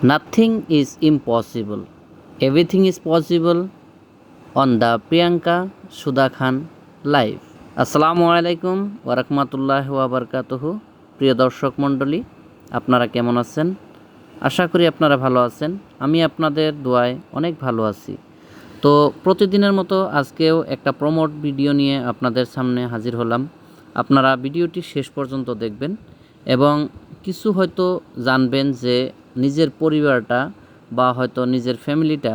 Nothing is impossible. Everything is possible on the Priyanka Sudha Khan live. আসসালামু আলাইকুম ওরহমতুল্লাহ ওয়াবারকাতুহ প্রিয় দর্শক মণ্ডলী আপনারা কেমন আছেন? আশা করি আপনারা ভালো আছেন। আমি আপনাদের দোয়ায় অনেক ভালো আছি। তো প্রতিদিনের মতো আজকেও একটা প্রমোট ভিডিও নিয়ে আপনাদের সামনে হাজির হলাম। আপনারা ভিডিওটি শেষ পর্যন্ত দেখবেন এবং কিছু হয়তো জানবেন যে নিজের পরিবারটা বা হয়তো নিজের ফ্যামিলিটা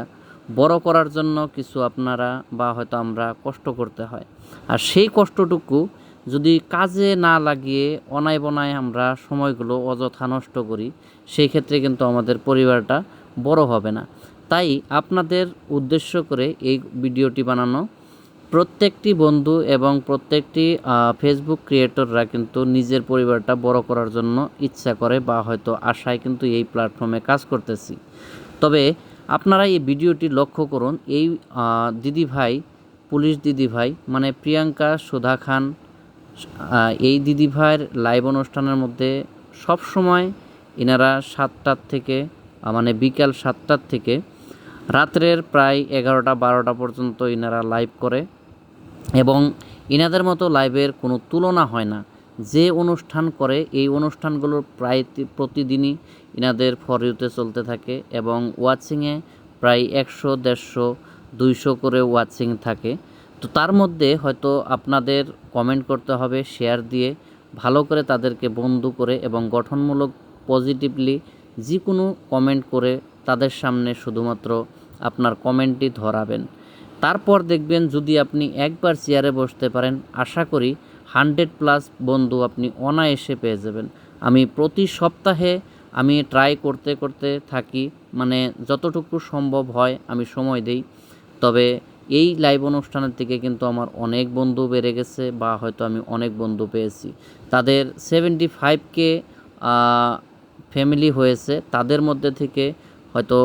বড় করার জন্য কিছু আপনারা বা হয়তো আমরা কষ্ট করতে হয়। আর সেই কষ্টটুকু যদি কাজে না লাগিয়ে অনায় বনায় আমরা সময়গুলো অযথা নষ্ট করি, সেই ক্ষেত্রে কিন্তু আমাদের পরিবারটা বড় হবে না। তাই আপনাদের উদ্দেশ্য করে এই ভিডিওটি বানানো প্রত্যেকটি বন্ধু এবং প্রত্যেকটি ফেসবুক ক্রিয়েটররা কিন্তু নিজের পরিবারটা বড় করার জন্য ইচ্ছা করে বা হয়তো আশায় কিন্তু এই প্ল্যাটফর্মে কাজ করতেছি। তবে আপনারা এই ভিডিওটি লক্ষ্য করুন, এই দিদি ভাই, পুলিশ দিদি ভাই মানে প্রিয়াঙ্কা, সুধা খান এই দিদি ভাইয়ের লাইভ অনুষ্ঠানের মধ্যে সব সময় এনারা সাতটার থেকে মানে বিকাল সাতটার থেকে রাত্রের প্রায় এগারোটা, বারোটা পর্যন্ত ইনারা লাইভ করে। এবং এনাদের মতো লাইভের কোনো তুলনা হয় না। যে অনুষ্ঠান করে, এই অনুষ্ঠানগুলো প্রায় প্রতিদিনই এনাদের ফর ইউতে চলতে থাকে এবং ওয়াচিংয়ে প্রায় একশো, দেড়শো, দুইশো করে ওয়াচিং থাকে। তো তার মধ্যে হয়তো আপনাদের কমেন্ট করতে হবে, শেয়ার দিয়ে ভালো করে তাদেরকে বন্ধু করে এবং গঠনমূলক পজিটিভলি যে কোনো কমেন্ট করে তাদের সামনে শুধুমাত্র আপনার কমেন্টটি ধরাবেন। তারপর দেখবেন যদি আপনি একবার চেয়ারে বসতে পারেন, আশা করি হান্ড্রেড প্লাস বন্ধু আপনি অনায়াসে পেয়ে যাবেন। আমি প্রতি সপ্তাহে আমি ট্রাই করতে করতে থাকি মানে যতটুকু সম্ভব হয় আমি সময় দেই। তবে এই লাইভ অনুষ্ঠানের থেকে কিন্তু আমার অনেক বন্ধু বেড়ে গেছে বা হয়তো আমি অনেক বন্ধু পেয়েছি। তাদের সেভেন্টি ফাইভকে ফ্যামিলি হয়েছে। তাদের মধ্যে থেকে হয়তো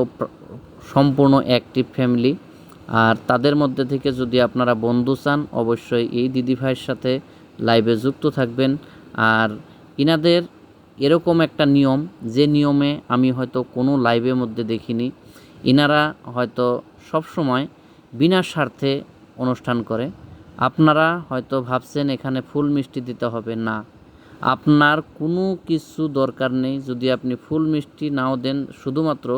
সম্পূর্ণ অ্যাক্টিভ ফ্যামিলি আর তাদের মধ্যে থেকে যদি আপনারা বন্ধু চান, অবশ্যই এই দিদি ভাইয়ের সাথে লাইভে যুক্ত থাকবেন। আর ইনাদের এরকম একটা নিয়ম, যে নিয়মে আমি হয়তো কোনো লাইভের মধ্যে দেখিনি, ইনারা হয়তো সব সময় বিনা স্বার্থে অনুষ্ঠান করে। আপনারা হয়তো ভাবছেন এখানে ফুল মিষ্টি দিতে হবে, না। আপনার কোনো কিছু দরকার নেই, যদি আপনি ফুল মিষ্টি নাও দেন, শুধুমাত্র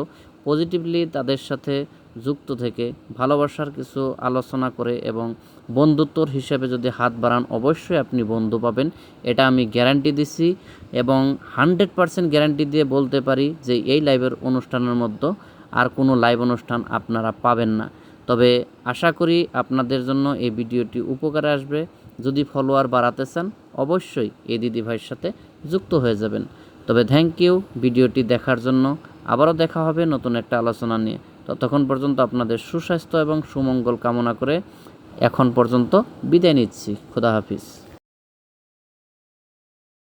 পজিটিভলি তাদের সাথে যুক্ত থেকে ভালোবাসার কিছু আলোচনা করে এবং বন্ধুত্বর হিসেবে যদি হাত বাড়ান, অবশ্যই আপনি বন্ধু পাবেন। এটা আমি গ্যারান্টি দিছি এবং হান্ড্রেড পারসেন্ট গ্যারান্টি দিয়ে বলতে পারি যে এই লাইভের অনুষ্ঠানের মধ্যে আর কোনো লাইভ অনুষ্ঠান আপনারা পাবেন না। তবে আশা করি আপনাদের জন্য এই ভিডিওটি উপকারে আসবে। যদি ফলোয়ার বাড়াতে চান, অবশ্যই এই দিদি ভাইয়ের সাথে যুক্ত হয়ে যাবেন। তবে থ্যাংক ইউ ভিডিওটি দেখার জন্য। আবারও দেখা হবে নতুন একটা আলোচনা নিয়ে। ততক্ষণ পর্যন্ত আপনাদের সুস্বাস্থ্য এবং সুমঙ্গল কামনা করে এখন পর্যন্ত বিদায় নিচ্ছি। খুদা হাফিজ।